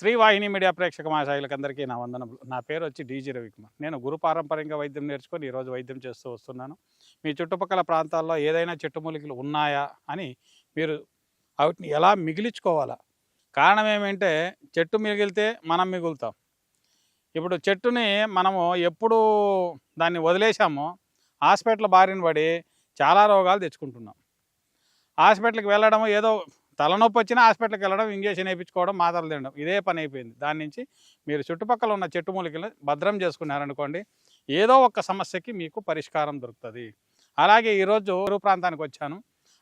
శ్రీవాహిని media ప్రేక్షక మహాశాయులకందరికీ అందరికీ నా వందనములు. నా పేరు వచ్చి డీజీ రవికుమార్. నేను గురు పారంపర్యంగా వైద్యం నేర్చుకొని ఈరోజు వైద్యం చేస్తూ వస్తున్నాను. మీ చుట్టుపక్కల ప్రాంతాల్లో ఏదైనా చెట్టుమూలికలు ఉన్నాయా అని మీరు వాటిని ఎలా మిగిలించుకోవాలా? కారణం ఏమంటే చెట్టు మిగిలితే మనం మిగులుతాం. ఇప్పుడు చెట్టుని మనము ఎప్పుడు దాన్ని వదిలేసామో హాస్పిటల్ బారిన పడి చాలా రోగాలు తెచ్చుకుంటున్నాం. హాస్పిటల్కి వెళ్ళడం ఏదో తలనొప్పి వచ్చినా హాస్పిటల్కి వెళ్ళడం ఇంజక్షన్ వేయించుకోవడం మాత్రలు తినడం. ఇదే పని అయిపోయింది. దాని నుంచి మీరు చుట్టుపక్కల ఉన్న చెట్టు మూలికలు భద్రం చేసుకున్నారనుకోండి ఏదో ఒక సమస్యకి మీకు పరిష్కారం దొరుకుతుంది. అలాగే ఈరోజు ఊరు ప్రాంతానికి వచ్చాను.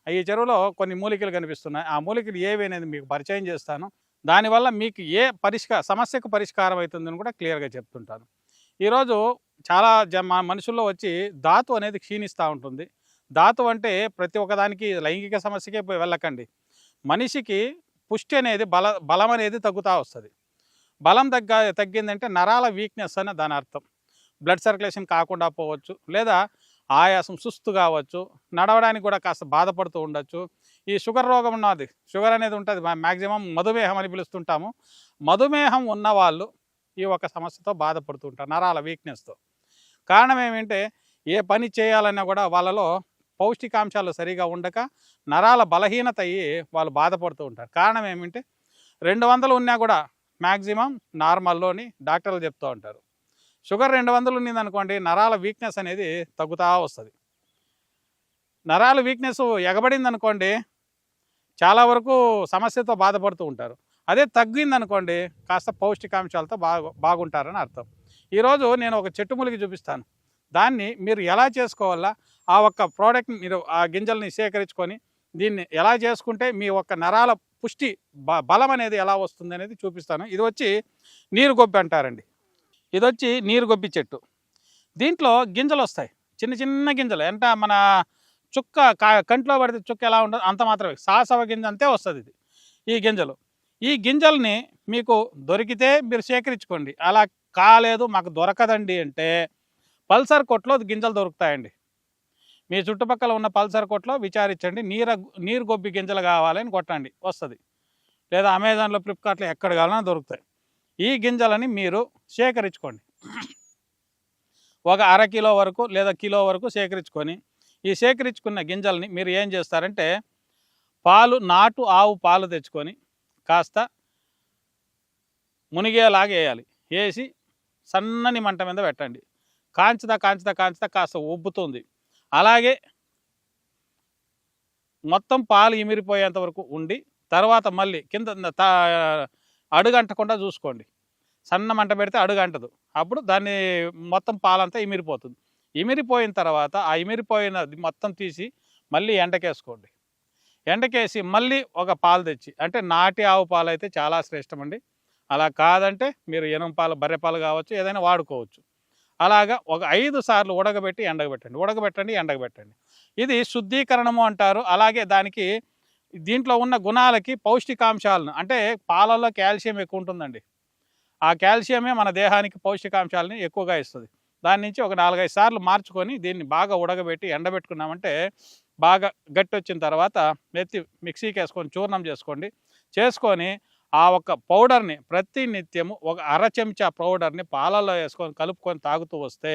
ఈ చెరువులో కొన్ని మూలికలు కనిపిస్తున్నాయి. ఆ మూలికలు ఏవి అనేది మీకు పరిచయం చేస్తాను. దానివల్ల మీకు ఏ పరిష్కార సమస్యకు పరిష్కారం అవుతుందని కూడా క్లియర్గా చెప్తుంటాను. ఈరోజు చాలా జ మా మనుషుల్లో వచ్చి ధాతు అనేది క్షీణిస్తూ ఉంటుంది. ధాతు అంటే ప్రతి ఒక్కదానికి లైంగిక సమస్యకే వెళ్ళకండి. మనిషికి పుష్టి అనేది బల బలం అనేది తగ్గుతూ వస్తుంది. బలం తగ్గ తగ్గిందంటే నరాల వీక్నెస్ అని దాని అర్థం. బ్లడ్ సర్క్యులేషన్ కాకుండా పోవచ్చు లేదా ఆయాసం సుస్తు కావచ్చు నడవడానికి కూడా కాస్త బాధపడుతూ ఉండొచ్చు. ఈ షుగర్ రోగం ఉన్నది షుగర్ అనేది ఉంటుంది మ్యాక్సిమం మధుమేహం అని పిలుస్తుంటాము. మధుమేహం ఉన్నవాళ్ళు ఈ ఒక సమస్యతో బాధపడుతూ ఉంటారు నరాల వీక్నెస్తో కారణం ఏమంటే ఏ పని చేయాలన్నా కూడా వాళ్ళలో పౌష్టికాంశాలు సరిగా ఉండక నరాల బలహీనత అయ్యి వాళ్ళు బాధపడుతూ ఉంటారు. కారణం ఏమంటే రెండు వందలు ఉన్నా కూడా మ్యాక్సిమం నార్మల్లోని డాక్టర్లు చెప్తూ ఉంటారు. షుగర్ రెండు వందలు ఉన్నిందనుకోండి నరాల వీక్నెస్ అనేది తగ్గుతూ వస్తుంది. నరాల వీక్నెస్ ఎగబడింది అనుకోండి చాలా వరకు సమస్యతో బాధపడుతూ ఉంటారు. అదే తగ్గింది అనుకోండి కాస్త పౌష్టికాంశాలతో బాగు బాగుంటారని అర్థం. ఈరోజు నేను ఒక చెట్టు మూలికి చూపిస్తాను. దాన్ని మీరు ఎలా చేసుకోవాలా? ఆ ఒక్క ప్రోడక్ట్ మీరు ఆ గింజల్ని సేకరించుకొని దీన్ని ఎలా చేసుకుంటే మీ ఒక్క నరాల పుష్టి బ బలం అనేది ఎలా వస్తుంది అనేది చూపిస్తాను. ఇది వచ్చి నీరు గొబ్బి అంటారండి. ఇది వచ్చి నీరు గొబ్బి చెట్టు. దీంట్లో గింజలు వస్తాయి. చిన్న చిన్న గింజలు. ఎంత మన చుక్క కా కంట్లో పడితే చుక్క ఎలా ఉండదు అంత మాత్రమే. సాసవ గింజ అంతే వస్తుంది ఇది ఈ గింజలు. ఈ గింజల్ని మీకు దొరికితే మీరు సేకరించుకోండి. అలా కాలేదు మాకు దొరకదండి అంటే పల్సర్ కొట్లో గింజలు దొరుకుతాయండి. మీ చుట్టుపక్కల ఉన్న పల్సర్ కొట్లో విచారించండి. నీర నీరు గొబ్బి గింజలు కావాలని కొట్టండి. వస్తుంది. లేదా అమెజాన్లో ఫ్లిప్కార్ట్లో ఎక్కడ కావాలన్నా దొరుకుతాయి. ఈ గింజలని మీరు సేకరించుకోండి. ఒక అర కిలో వరకు లేదా కిలో వరకు సేకరించుకొని ఈ సేకరించుకున్న గింజల్ని మీరు ఏం చేస్తారంటే పాలు నాటు ఆవు పాలు తెచ్చుకొని కాస్త మునిగేలాగా వేయాలి. వేసి సన్నని మంట మీద పెట్టండి. కాంచుతా కాంచుతా కాంచుతా కాస్త ఉబ్బుతుంది. అలాగే మొత్తం పాలు ఇమిరిపోయేంత వరకు ఉండి తర్వాత మళ్ళీ కింద అడుగంటకుండా చూసుకోండి. సన్న మంట పెడితే అడుగంటదు. అప్పుడు దాన్ని మొత్తం పాలంతా ఇమిరిపోతుంది. ఇమిరిపోయిన తర్వాత ఆ ఇమిరిపోయిన మొత్తం తీసి మళ్ళీ ఎండకేసుకోండి. ఎండకేసి మళ్ళీ ఒక పాలు తెచ్చి అంటే నాటి ఆవు పాలు అయితే చాలా శ్రేష్టమండి. అలా కాదంటే మీరు ఎనం పాలు బర్రె పాలు కావచ్చు ఏదైనా వాడుకోవచ్చు. అలాగా ఒక ఐదు సార్లు ఉడకబెట్టి ఎండగబెట్టండి. ఉడకబెట్టండి ఎండగబెట్టండి. ఇది శుద్ధీకరణము అంటారు. అలాగే దానికి దీంట్లో ఉన్న గుణాలకి పౌష్టికాంశాలను అంటే పాలల్లో కాల్షియం ఎక్కువ ఉంటుందండి ఆ కాల్షియమే మన దేహానికి పౌష్టికాంశాలని ఎక్కువగా ఇస్తుంది. దాని నుంచి ఒక నాలుగైదు సార్లు మార్చుకొని దీన్ని బాగా ఉడకబెట్టి ఎండబెట్టుకున్నామంటే బాగా గట్టి వచ్చిన తర్వాత మెత్తి మిక్సీకి వేసుకొని చూర్ణం చేసుకోండి. చేసుకొని ఆ ఒక పౌడర్ని ప్రతి నిత్యము ఒక అర చెంచా పౌడర్ని పాలల్లో వేసుకొని కలుపుకొని తాగుతూ వస్తే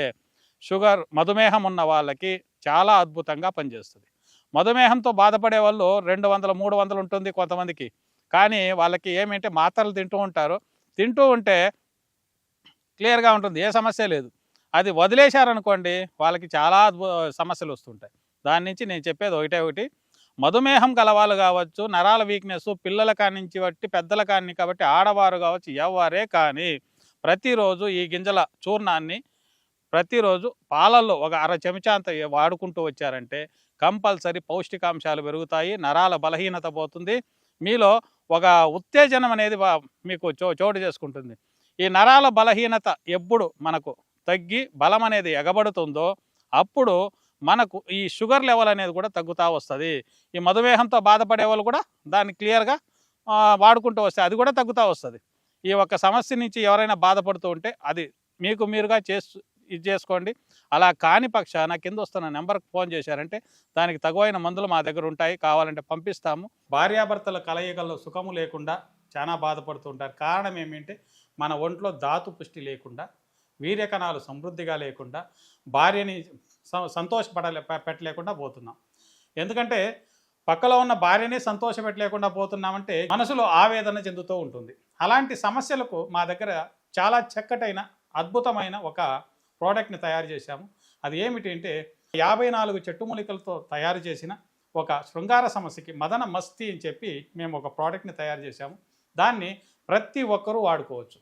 షుగర్ మధుమేహం ఉన్న వాళ్ళకి చాలా అద్భుతంగా పనిచేస్తుంది. మధుమేహంతో బాధపడే వాళ్ళు రెండు వందలు మూడు వందలు ఉంటుంది కొంతమందికి. కానీ వాళ్ళకి ఏమంటే మాత్రలు తింటూ ఉంటారు. తింటూ ఉంటే క్లియర్గా ఉంటుంది ఏ సమస్య లేదు. అది వదిలేశారనుకోండి వాళ్ళకి చాలా అద్భుత సమస్యలు వస్తుంటాయి. దాని నుంచి నేను చెప్పేది ఒకటే ఒకటి. మధుమేహం గలవాళ్ళు కావచ్చు నరాల వీక్నెస్ పిల్లల కానించి బట్టి పెద్దల కాని కాబట్టి ఆడవారు కావచ్చు ఎవరే కానీ ప్రతిరోజు ఈ గింజల చూర్ణాన్ని ప్రతిరోజు పాలల్లో ఒక అర చెంచా అంత వాడుకుంటూ వచ్చారంటే కంపల్సరీ పౌష్టికాంశాలు పెరుగుతాయి నరాల బలహీనత పోతుంది. మీలో ఒక ఉత్తేజనం అనేది మీకు చో చోటు చేసుకుంటుంది. ఈ నరాల బలహీనత ఎప్పుడు మనకు తగ్గి బలం అనేది ఎగబడుతుందో అప్పుడు మనకు ఈ షుగర్ లెవెల్ అనేది కూడా తగ్గుతూ వస్తుంది. ఈ మధుమేహంతో బాధపడే వాళ్ళు కూడా దాన్ని క్లియర్గా వాడుకుంటూ వస్తే అది కూడా తగ్గుతూ వస్తుంది. ఈ ఒక్క సమస్య నుంచి ఎవరైనా బాధపడుతూ ఉంటే అది మీకు మీరుగా చేసు ఇది చేసుకోండి. అలా కాని పక్షాన కింద వస్తున్న నెంబర్కి ఫోన్ చేశారంటే దానికి తగువైన మందులు మా దగ్గర ఉంటాయి. కావాలంటే పంపిస్తాము. భార్యాభర్తల కలయికల్లో సుఖము లేకుండా చాలా బాధపడుతూ ఉంటారు. కారణం ఏమిటంటే మన ఒంట్లో ధాతు పుష్టి లేకుండా వీర్యకణాలు సమృద్ధిగా లేకుండా భార్యని సంతోషపడలే పెట్టలేకుండా పోతున్నాం. ఎందుకంటే పక్కలో ఉన్న భార్యని సంతోషపెట్టలేకుండా పోతున్నామంటే మనసులో ఆవేదన చెందుతూ ఉంటుంది. అలాంటి సమస్యలకు మా దగ్గర చాలా చక్కటైన అద్భుతమైన ఒక ప్రోడక్ట్ని తయారు చేశాము. అది ఏమిటి అంటే యాభై నాలుగు చెట్టు మూలికలతో తయారు చేసిన ఒక శృంగార సమస్యకి మదన మస్తి అని చెప్పి మేము ఒక ప్రోడక్ట్ని తయారు చేశాము. దాన్ని ప్రతి ఒక్కరూ వాడుకోవచ్చు.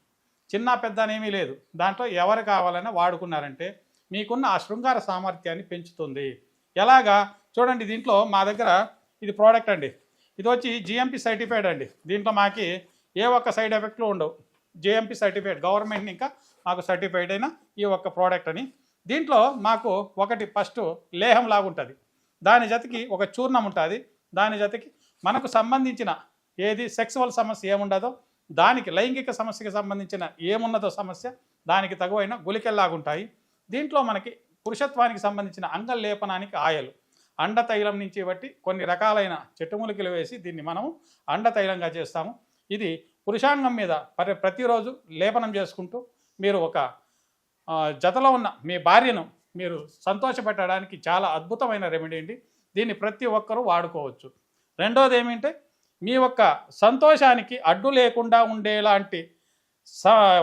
చిన్న పెద్ద అనేమీ లేదు. దాంట్లో ఎవరు కావాలన్నా వాడుకున్నారంటే మీకున్న ఆ శృంగార సామర్థ్యాన్ని పెంచుతుంది. ఎలాగా? చూడండి దీంట్లో మా దగ్గర ఇది ప్రోడక్ట్ అండి. ఇది వచ్చి జిఎంపి సర్టిఫైడ్ అండి. దీంట్లో మాకి ఏ ఒక్క సైడ్ ఎఫెక్ట్లు ఉండవు. జిఎంపి సర్టిఫైడ్ గవర్నమెంట్ ఇంకా మాకు సర్టిఫైడ్ అయిన ఈ ఒక్క ప్రోడక్ట్ అని. దీంట్లో మాకు ఒకటి ఫస్ట్ లేహం లాగుంటుంది దాని జతకి ఒక చూర్ణం ఉంటుంది. దాని జతకి మనకు సంబంధించిన ఏది సెక్సువల్ సమస్య ఏముండదో దానికి లైంగిక సమస్యకి సంబంధించిన ఏమున్నదో సమస్య దానికి తగువైన గులికెల్లాగుంటాయి దీంట్లో మనకి పురుషత్వానికి సంబంధించిన అంగలేపనానికి లేపనానికి అండతైలం నుంచి బట్టి కొన్ని రకాలైన చెట్టుమూలికలు వేసి దీన్ని మనము అండతైలంగా చేస్తాము. ఇది పురుషాంగం మీద పరి ప్రతిరోజు లేపనం చేసుకుంటూ మీరు ఒక జతలో ఉన్న మీ భార్యను మీరు సంతోషపెట్టడానికి చాలా అద్భుతమైన రెమెడీ అండి. దీన్ని ప్రతి ఒక్కరూ వాడుకోవచ్చు. రెండోది ఏమిటంటే మీ యొక్క సంతోషానికి అడ్డు లేకుండా ఉండేలాంటి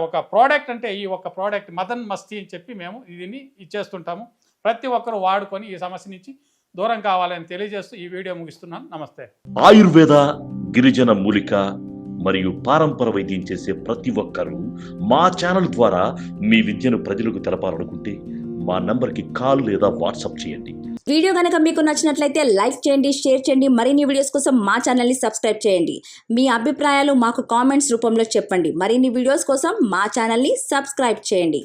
ఒక ప్రోడక్ట్ అంటే ఈ ఒక ప్రోడక్ట్ మదన్ మస్తీ అని చెప్పి మేము దీన్ని ఇచ్చేస్తుంటాము. ప్రతి ఒక్కరూ వాడుకొని ఈ సమస్య నుంచి దూరం కావాలని తెలియజేస్తూ ఈ వీడియో ముగిస్తున్నాను. నమస్తే. ఆయుర్వేద గిరిజన మూలిక మరియు పారంపర వైద్యం చేసే ప్రతి ఒక్కరూ మా ఛానల్ ద్వారా మీ విద్యను ప్రజలకు తెలపాలనుకుంటే మా నంబర్కి కాల్ లేదా వాట్సాప్ చేయండి. వీడియో కనుక మీకు నచ్చినట్లయితే లైక్ చేయండి షేర్ చేయండి మరిన్ని వీడియోస్ కోసం మా ఛానల్ని సబ్స్క్రైబ్ చేయండి. మీ అభిప్రాయాలు మాకు కామెంట్స్ రూపంలో చెప్పండి. మరిన్ని వీడియోస్ కోసం మా ఛానల్ని సబ్స్క్రైబ్ చేయండి.